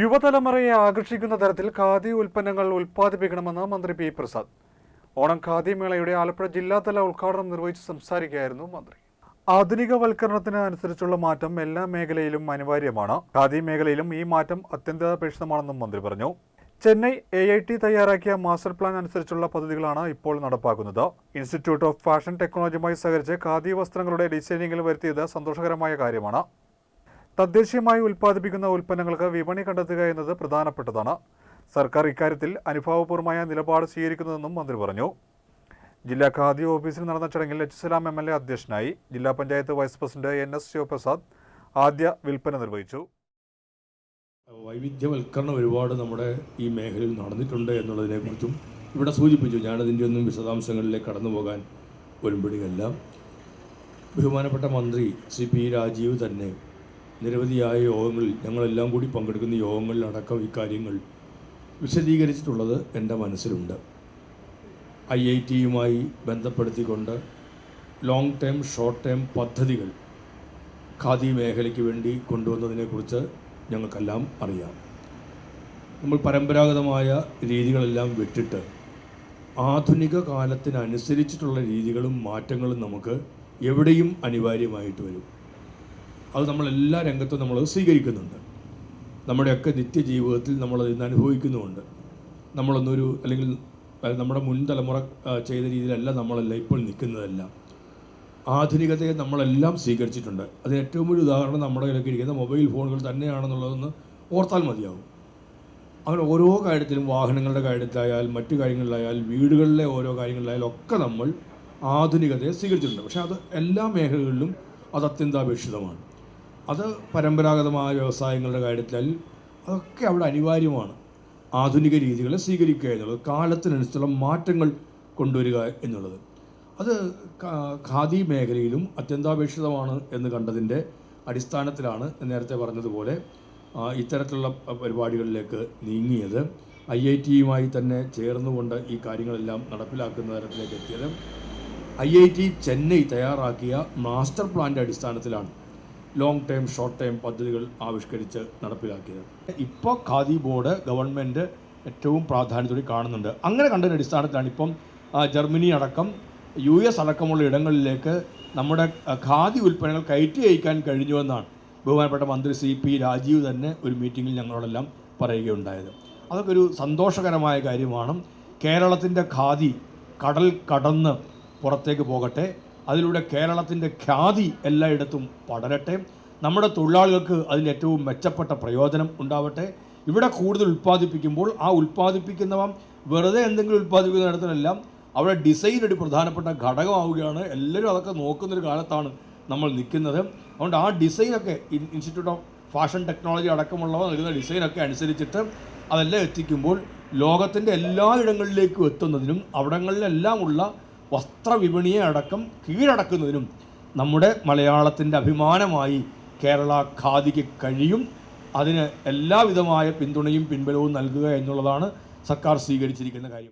യുവതലമുറയെ ആകർഷിക്കുന്ന തരത്തിൽ ഖാദി ഉൽപ്പന്നങ്ങൾ ഉൽപ്പാദിപ്പിക്കണമെന്ന് മന്ത്രി പി പ്രസാദ്. ഓണം ഖാദി മേളയുടെ ആലപ്പുഴ ജില്ലാതല ഉദ്ഘാടനം നിർവഹിച്ച് സംസാരിക്കുകയായിരുന്നു മന്ത്രി. ആധുനികവൽക്കരണത്തിന് അനുസരിച്ചുള്ള മാറ്റം എല്ലാ മേഖലയിലും അനിവാര്യമാണ്. ഖാദി മേഖലയിലും ഈ മാറ്റം അത്യന്താപേക്ഷിതമാണെന്നും മന്ത്രി പറഞ്ഞു. ചെന്നൈ എ ഐ ടി തയ്യാറാക്കിയ മാസ്റ്റർ പ്ലാൻ അനുസരിച്ചുള്ള പദ്ധതികളാണ് ഇപ്പോൾ നടപ്പാക്കുന്നത്. ഇൻസ്റ്റിറ്റ്യൂട്ട് ഓഫ് ഫാഷൻ ടെക്നോളജിയുമായി സഹകരിച്ച് ഖാദി വസ്ത്രങ്ങളുടെ ഡിസൈനിങ്ങിൽ വരുത്തിയത് സന്തോഷകരമായ കാര്യമാണ്. തദ്ദേശീയമായി ഉൽപ്പാദിപ്പിക്കുന്ന ഉൽപ്പന്നങ്ങൾക്ക് വിപണി കണ്ടെത്തുക എന്നത് പ്രധാനപ്പെട്ടതാണ്. സർക്കാർ ഇക്കാര്യത്തിൽ അനുഭാവപൂർവമായ നിലപാട് സ്വീകരിക്കുന്നതെന്നും മന്ത്രി പറഞ്ഞു. ജില്ലാ ഖാദി ഓഫീസിൽ നടന്ന ചടങ്ങിൽ H Salam M L A അധ്യക്ഷനായി ജില്ലാ panchayat vice president N S Sivaprasad ആദ്യ വിൽപ്പന നിർവഹിച്ചു. വൈവിധ്യവൽക്കരണം ഒരുപാട് നമ്മുടെ ഈ മേഖലയിൽ നടന്നിട്ടുണ്ട് എന്നുള്ളതിനെക്കുറിച്ചും ഇവിടെ സൂചിപ്പിച്ചു. ഞാനതിന്റെ ഒന്നും വിശദാംശങ്ങളിലേക്ക് കടന്നു പോകാൻ ഒരുമ്പടിയല്ല ബഹുമാനപ്പെട്ട മന്ത്രി ശ്രീ പി രാജീവ് തന്നെ നിരവധിയായ യോഗങ്ങളിൽ ഞങ്ങളെല്ലാം കൂടി പങ്കെടുക്കുന്ന യോഗങ്ങളിലടക്കം ഇക്കാര്യങ്ങൾ വിശദീകരിച്ചിട്ടുള്ളത് എന്റെ മനസ്സിലുണ്ട്. ഐ ഐ ടിയുമായി ബന്ധപ്പെടുത്തിക്കൊണ്ട് ലോങ് ടേം ഷോർട്ട് ടേം പദ്ധതികൾ ഖാദി മേഖലയ്ക്ക് വേണ്ടി കൊണ്ടുവന്നതിനെക്കുറിച്ച് ഞങ്ങൾക്കെല്ലാം അറിയാം. നമ്മൾ പരമ്പരാഗതമായ രീതികളെല്ലാം വിട്ടിട്ട് ആധുനിക കാലത്തിനനുസരിച്ചിട്ടുള്ള രീതികളും മാറ്റങ്ങളും നമുക്ക് എവിടെയും അനിവാര്യമായിട്ട് വരും. അത് നമ്മൾ എല്ലാ രംഗത്തും നമ്മൾ സ്വീകരിക്കുന്നുണ്ട്. നമ്മുടെയൊക്കെ നിത്യജീവിതത്തിൽ നമ്മൾ ഇന്ന് അനുഭവിക്കുന്നുമുണ്ട്. നമ്മളൊന്നൊരു അല്ലെങ്കിൽ നമ്മുടെ മുൻ തലമുറ ചെയ്ത രീതിയിലല്ല നമ്മളല്ല ഇപ്പോൾ നിൽക്കുന്നതല്ല. ആധുനികതയെ നമ്മളെല്ലാം സ്വീകരിച്ചിട്ടുണ്ട്. അതിന് ഏറ്റവും വലിയ ഉദാഹരണം നമ്മുടെ കയ്യിലൊക്കെ ഇരിക്കുന്ന മൊബൈൽ ഫോണുകൾ തന്നെയാണെന്നുള്ളതെന്ന് ഓർത്താൽ മതിയാവും. അങ്ങനെ ഓരോ കാര്യത്തിലും വാഹനങ്ങളുടെ കാര്യത്തിലായാൽ മറ്റു കാര്യങ്ങളിലായാൽ വീടുകളിലെ ഓരോ കാര്യങ്ങളിലായാലും ഒക്കെ നമ്മൾ ആധുനികതയെ സ്വീകരിച്ചിട്ടുണ്ട്. പക്ഷേ അത് എല്ലാ മേഖലകളിലും അത് അത്യന്താപേക്ഷിതമാണ്. അത് പരമ്പരാഗതമായ വ്യവസായങ്ങളുടെ കാര്യത്തിൽ അതൊക്കെ അവിടെ അനിവാര്യമാണ്. ആധുനിക രീതികളെ സ്വീകരിക്കുക എന്നുള്ളത് കാലത്തിനനുസരിച്ചുള്ള മാറ്റങ്ങൾ കൊണ്ടുവരിക എന്നുള്ളത്. അത് ഖാദി മേഖലയിലും അത്യന്താപേക്ഷിതമാണ് എന്ന് കണ്ടതിന്റെ അടിസ്ഥാനത്തിലാണ് നേരത്തെ പറഞ്ഞതുപോലെ ഇത്തരത്തിലുള്ള പരിപാടികളിലേക്ക് നീങ്ങിയത്. ഐ ഐ ടിയുമായി തന്നെ ചേർന്നുകൊണ്ട് ഈ കാര്യങ്ങളെല്ലാം നടപ്പിലാക്കുന്ന തരത്തിലേക്ക് എത്തിയത്. ഐ ഐ ടി ചെന്നൈ തയ്യാറാക്കിയ മാസ്റ്റർ പ്ലാന്റെ അടിസ്ഥാനത്തിലാണ് ലോങ് ടേം ഷോർട്ട് ടേം പദ്ധതികൾ ആവിഷ്കരിച്ച് നടപ്പിലാക്കിയത്. ഇപ്പോൾ ഖാദി ബോർഡ് ഗവൺമെന്റ് ഏറ്റവും പ്രാധാന്യത്തോടെ കാണുന്നുണ്ട്. അങ്ങനെ കണ്ടതിന്റെ അടിസ്ഥാനത്തിലാണ് ഇപ്പം ജർമ്മനി അടക്കം യു എസ് അടക്കമുള്ള ഇടങ്ങളിലേക്ക് നമ്മുടെ ഖാദി ഉൽപ്പന്നങ്ങൾ കയറ്റി അയക്കാൻ കഴിഞ്ഞുവെന്നാണ് ബഹുമാനപ്പെട്ട മന്ത്രി സി പി രാജീവ് തന്നെ ഒരു മീറ്റിങ്ങിൽ ഞങ്ങളോടെല്ലാം പറയുകയുണ്ടായത്. അതൊക്കെ ഒരു സന്തോഷകരമായ കാര്യമാണ്. കേരളത്തിന്റെ ഖാദി കടൽ കടന്ന് പുറത്തേക്ക് പോകട്ടെ അതിലൂടെ കേരളത്തിന്റെ ഖ്യാതി എല്ലായിടത്തും പടരട്ടെ. നമ്മുടെ തൊഴിലാളികൾക്ക് അതിൽ ഏറ്റവും മെച്ചപ്പെട്ട പ്രയോജനം ഉണ്ടാവട്ടെ. ഇവിടെ കൂടുതൽ ഉൽപ്പാദിപ്പിക്കുമ്പോൾ ആ ഉൽപ്പാദിപ്പിക്കുന്നവ വെറുതെ എന്തെങ്കിലും ഉൽപ്പാദിപ്പിക്കുന്നിടത്തിനെല്ലാം അവിടെ ഡിസൈൻ ഒരു പ്രധാനപ്പെട്ട ഘടകമാവുകയാണ്. എല്ലാവരും അതൊക്കെ നോക്കുന്നൊരു കാലത്താണ് നമ്മൾ നിൽക്കുന്നത്. അതുകൊണ്ട് ആ ഡിസൈനൊക്കെ ഇൻസ്റ്റിറ്റ്യൂട്ട് ഓഫ് ഫാഷൻ ടെക്നോളജി അടക്കമുള്ളവ നൽകുന്ന ഡിസൈനൊക്കെ അനുസരിച്ചിട്ട് അതെല്ലാം എത്തിക്കുമ്പോൾ ലോകത്തിന്റെ എല്ലാ ഇടങ്ങളിലേക്കും എത്തുന്നതിനും അവിടങ്ങളിലെല്ലാമുള്ള വസ്ത്രവിപണിയെ അടക്കം കീഴടക്കുന്നതിനും നമ്മുടെ മലയാളത്തിന്റെ അഭിമാനമായി കേരള ഖാദിക്ക് കഴിയും. അതിന് എല്ലാവിധമായ പിന്തുണയും പിൻബലവും നൽകുക എന്നുള്ളതാണ് സർക്കാർ സ്വീകരിച്ചിരിക്കുന്ന കാര്യം.